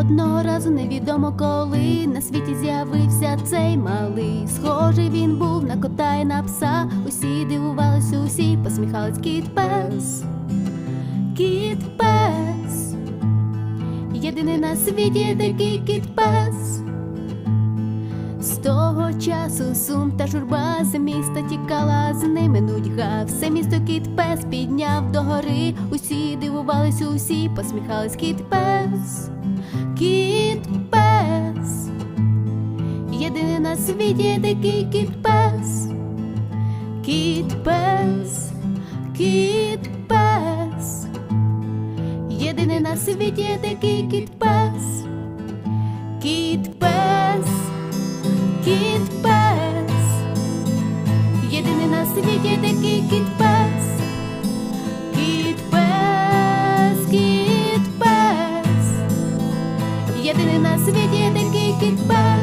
Одного разу невідомо коли на світі з'явився цей малий. Схожий він був на кота і на пса. Усі дивувалися, усі посміхались кіт пес. Кіт пес. Єдиний на світі такий кіт пес. Того часу сум та журба з міста тікала з ними нудьга. Все місто кіт пес підняв догори. Усі дивувались, усі посміхались кіт пес. Кіт пес. Єдиний на світі такий кіт пес. Кіт пес. Кіт пес. Єдиний на світі такий кіт пес. Кіт пес, єдиний на світі дикий кіт пес, кіт пес, кіт пес, єдиний на світі дикий кіт пес.